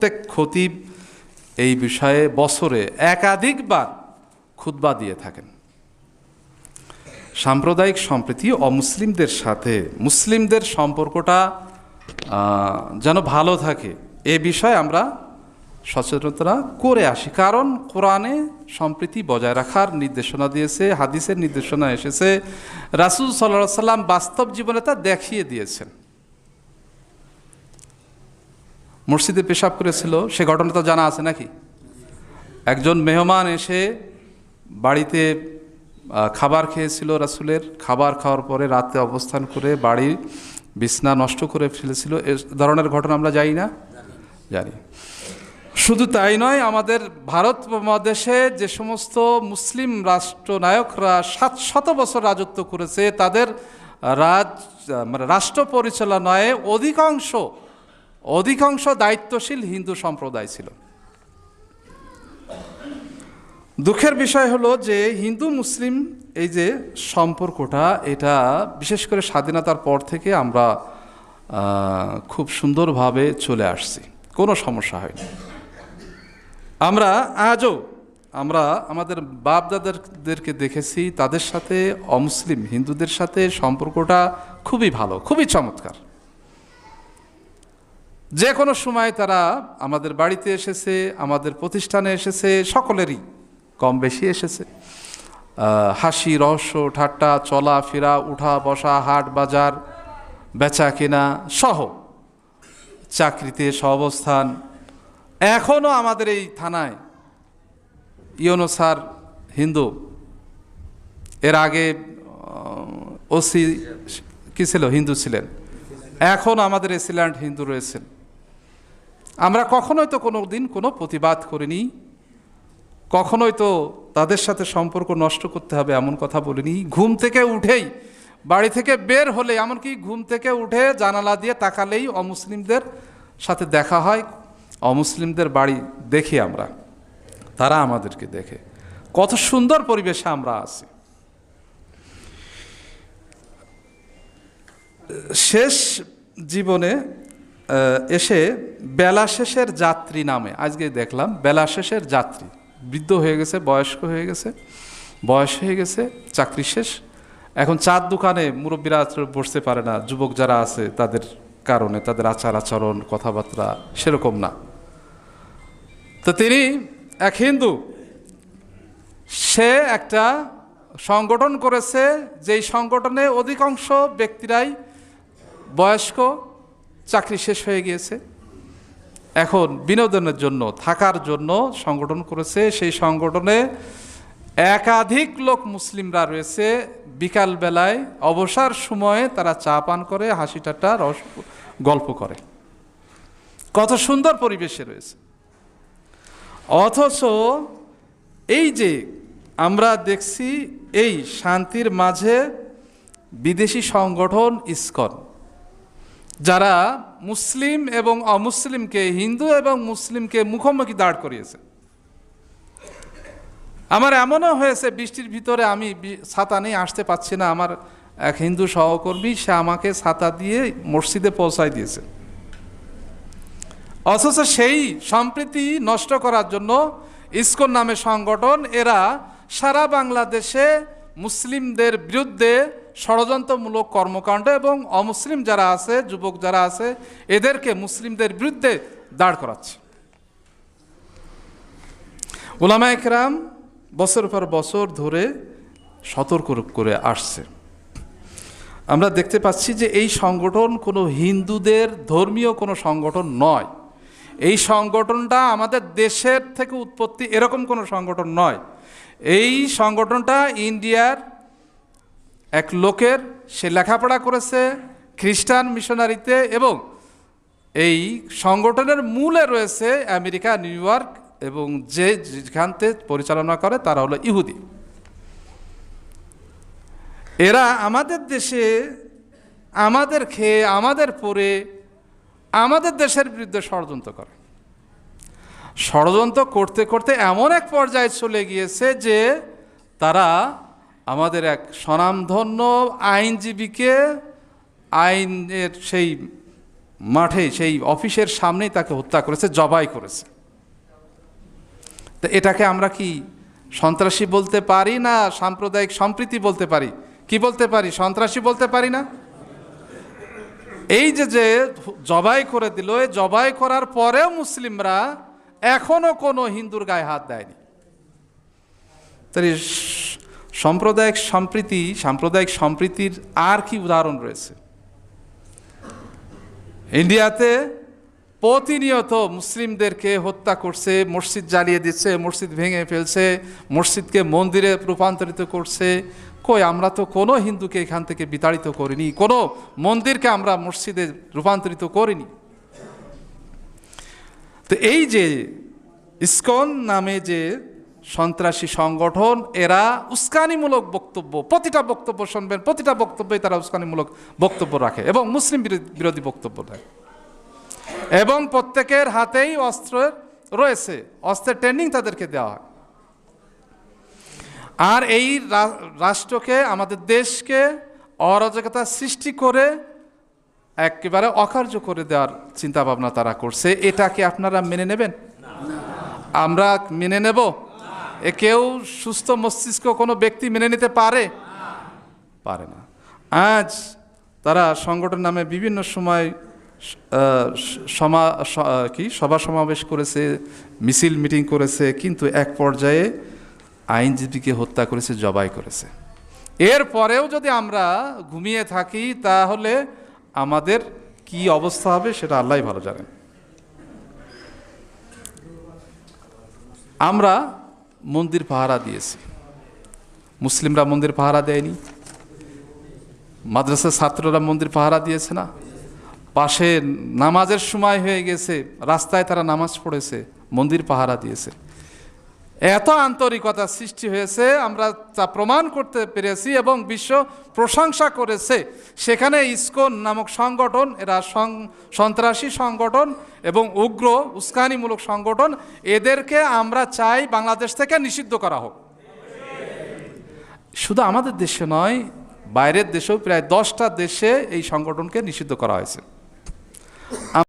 প্রত্যেক খতিব এই বিষয়ে বছরে একাধিকবার খুতবা দিয়ে থাকেন। সাম্প্রদায়িক সম্প্রীতি অমুসলিমদের সাথে মুসলিমদের সম্পর্কটা যেন ভালো থাকে, এ বিষয়ে আমরা সচেতনতা করে আসি। কারণ কোরআনে সম্প্রীতি বজায় রাখার নির্দেশনা দিয়েছে, হাদিসের নির্দেশনা এসেছে। রাসুল সাল্লাহ সাল্লাম বাস্তব জীবনে তা দেখিয়ে দিয়েছেন। মসজিদে পেশাব করেছিল, সে ঘটনা তো জানা আছে নাকি? একজন মেহমান এসে বাড়িতে খাবার খেয়েছিল রাসুলের, খাবার খাওয়ার পরে রাতে অবস্থান করে বাড়ির বিছনা নষ্ট করে ফেলেছিল। এ ধরনের ঘটনা আমরা জানি না? জানি। শুধু তাই নয়, আমাদের ভারত মহাদেশে যে সমস্ত মুসলিম রাষ্ট্রনায়করা সাত শত বছর রাজত্ব করেছে, তাদের রাজ মানে রাষ্ট্র পরিচালনায় অধিকাংশ অধিকাংশ দায়িত্বশীল হিন্দু সম্প্রদায় ছিল। দুঃখের বিষয় হলো যে হিন্দু মুসলিম এই যে সম্পর্কটা, এটা বিশেষ করে স্বাধীনতার পর থেকে আমরা খুব সুন্দরভাবে চলে আসছি। কোনো সমস্যা হয়নি। আমরা আজও, আমরা আমাদের বাপ দাদাদেরকে দেখেছি, তাদের সাথে অমুসলিম হিন্দুদের সাথে সম্পর্কটা খুবই ভালো, খুবই চমৎকার। যে কোনো সময় তারা আমাদের বাড়িতে এসেছে, আমাদের প্রতিষ্ঠানে এসেছে, সকলেরই কম বেশি এসেছে। হাসি, রহস্য, ঠাট্টা, চলা, ফেরা, উঠা, বসা, হাট, বাজার, বেচা কেনা সহ চাকরিতে সহাবস্থান। এখনও আমাদের এই থানায় ইয়নো স্যার হিন্দু। এর আগে ওসি কি ছিল? হিন্দু ছিলেন। এখন আমাদের এসিল্যান্ড হিন্দু রয়েছেন। আমরা কখনোই তো কোনো দিন কোনো প্রতিবাদ করিনি, কখনোই তো তাদের সাথে সম্পর্ক নষ্ট করতে হবে এমন কথা বলিনি। ঘুম থেকে উঠেই, বাড়ি থেকে বের হলে এমনকি ঘুম থেকে উঠে জানালা দিয়ে তাকালেই অমুসলিমদের সাথে দেখা হয়, অমুসলিমদের বাড়ি দেখি আমরা, তারা আমাদেরকে দেখে। কত সুন্দর পরিবেশে আমরা আছি। শেষ জীবনে এসে বেলা শেষের যাত্রী নামে, আজকে দেখলাম বেলা শেষের যাত্রী, বৃদ্ধ হয়ে গেছে, বয়স্ক হয়ে গেছে, বয়স হয়ে গেছে, চাকরি শেষ। এখন চার দোকানে মুরব্বীরা বসতে পারে না, যুবক যারা আছে তাদের কারণে, তাদের আচার আচরণ, কথাবার্তা সেরকম না। তো তিনি এক হিন্দু, সে একটা সংগঠন করেছে, যেই সংগঠনে অধিকাংশ ব্যক্তিরাই বয়স্ক চাকরি শেষ হয়ে গিয়েছে। এখন বিনোদনের জন্য, থাকার জন্য সংগঠন করেছে। সেই সংগঠনে একাধিক লোক মুসলিমরা রয়েছে। বিকাল বেলায় অবসর সময়ে তারা চা পান করে, হাসি ঠাট্টা, রস গল্প করে। কত সুন্দর পরিবেশে রয়েছে। অথচ এই যে আমরা দেখছি, এই শান্তির মাঝে বিদেশি সংগঠন ইসকন। যারা মুসলিম এবং অমুসলিমকে, হিন্দু এবং মুসলিমকে মুখোমুখি দাঁড় করিয়েছে। আমার এমনও হয়েছে, বৃষ্টির ভিতরে আমি ছাতা নিয়ে আসতে পারছি না। আমার এক হিন্দু সহকর্মী, সে আমাকে ছাতা দিয়ে মসজিদে পৌঁছায় দিয়েছে। অথচ সেই সম্প্রীতি নষ্ট করার জন্য ইসকন নামে সংগঠন, এরা সারা বাংলাদেশে মুসলিমদের বিরুদ্ধে ষড়যন্ত্রমূলক কর্মকাণ্ড এবং অমুসলিম যারা আছে, যুবক যারা আছে, এদেরকে মুসলিমদের বিরুদ্ধে দাঁড় করাচ্ছে। ওলামা একরাম বছর পর বছর ধরে সতর্ক করে আসছে। আমরা দেখতে পাচ্ছি যে এই সংগঠন কোনো হিন্দুদের ধর্মীয় কোনো সংগঠন নয়। এই সংগঠনটা আমাদের দেশের থেকে উৎপত্তি এরকম কোনো সংগঠন নয়। এই সংগঠনটা ইন্ডিয়ার এক লোকের সে লেখাপড়া করেছে খ্রিস্টান মিশনারিতে এবং এই সংগঠনের মূলে রয়েছে আমেরিকা, নিউ এবং যে যেখানতে পরিচালনা করে তারা হলো ইহুদি। এরা আমাদের দেশে আমাদের খেয়ে, আমাদের পরে, আমাদের দেশের বিরুদ্ধে ষড়যন্ত্র করে। ষড়যন্ত্র করতে করতে এমন এক পর্যায়ে চলে গিয়েছে যে তারা আমাদের এক স্বনামধন্য আইনজীবীকে আইনের সেই মাঠে, সেই অফিসের সামনেই তাকে হত্যা করেছে, জবাই করেছে। তো এটাকে আমরা কি সন্ত্রাসী বলতে পারি না সাম্প্রদায়িক সম্প্রীতি বলতে পারি? কি বলতে পারি? সন্ত্রাসী বলতে পারি না? এই যে যে জবাই করে দিল, এই জবাই করার পরেও মুসলিমরা এখনও কোনো হিন্দুর গায়ে হাত দেয়নি। তাই সাম্প্রদায়িক সম্প্রীতি, সাম্প্রদায়িক সম্প্রীতির আর কি উদাহরণ রয়েছে? ইন্ডিয়াতে প্রতিনিয়ত মুসলিমদেরকে হত্যা করছে, মসজিদ জ্বালিয়ে দিচ্ছে, মসজিদ ভেঙে ফেলছে, মসজিদকে মন্দিরে রূপান্তরিত করছে। কই, আমরা তো কোনো হিন্দুকে এখান থেকে বিতাড়িত করিনি, কোনো মন্দিরকে আমরা মসজিদে রূপান্তরিত করিনি। তো এই যে ইস্কন নামে যে সন্ত্রাসী সংগঠন, এরা উস্কানিমূলক বক্তব্য, প্রতিটা বক্তব্য শুনবেন, প্রতিটা বক্তব্যে তারা উস্কানিমূলক বক্তব্য রাখে এবং মুসলিম বিরোধী- বক্তব্য দেয়। এবং প্রত্যেকের হাতেই অস্ত্র রয়েছে, অস্ত্রের ট্রেনিং তাদেরকে দেওয়া হয়। আর এই রাষ্ট্রকে, আমাদের দেশকে অরাজকতা সৃষ্টি করে একেবারে অকার্য করে দেওয়ার চিন্তা ভাবনা তারা করছে। এটা কি আপনারা মেনে নেবেন? আমরা মেনে নেব? এ কেউ সুস্থ মস্তিষ্ক কোনো ব্যক্তি মেনে নিতে পারে? পারে না। আজ তারা সংগঠন নামে বিভিন্ন সময় সমা কি, সভা সমাবেশ করেছে, মিছিল মিটিং করেছে, কিন্তু এক পর্যায়ে আইনজীবীকে হত্যা করেছে, জবাই করেছে। এর পরেও যদি আমরা ঘুমিয়ে থাকি, তাহলে আমাদের কি অবস্থা হবে সেটা আল্লাহ ভালো জানেন। আমরা মন্দির পাহারা দিয়েছে। মুসলিমরা মন্দির পাহারা দেয়নি। মাদ্রাসার ছাত্ররা মন্দির পাহারা দিয়েছে না। পাশে নামাজের সময় হয়ে গেছে, রাস্তায় তারা নামাজ পড়েছে, মন্দির পাহারা দিয়েছে। এত আন্তরিকতা সৃষ্টি হয়েছে, আমরা তা প্রমাণ করতে পেরেছি এবং বিশ্ব প্রশংসা করেছে। সেখানে ইসকন নামক সংগঠন, এরা সন্ত্রাসী সংগঠন এবং উগ্র উস্কানিমূলক সংগঠন, এদেরকে আমরা চাই বাংলাদেশ থেকে নিষিদ্ধ করা হোক। শুধু আমাদের দেশে নয়, বাইরের দেশেও প্রায় দশটা দেশে এই সংগঠনকে নিষিদ্ধ করা হয়েছে।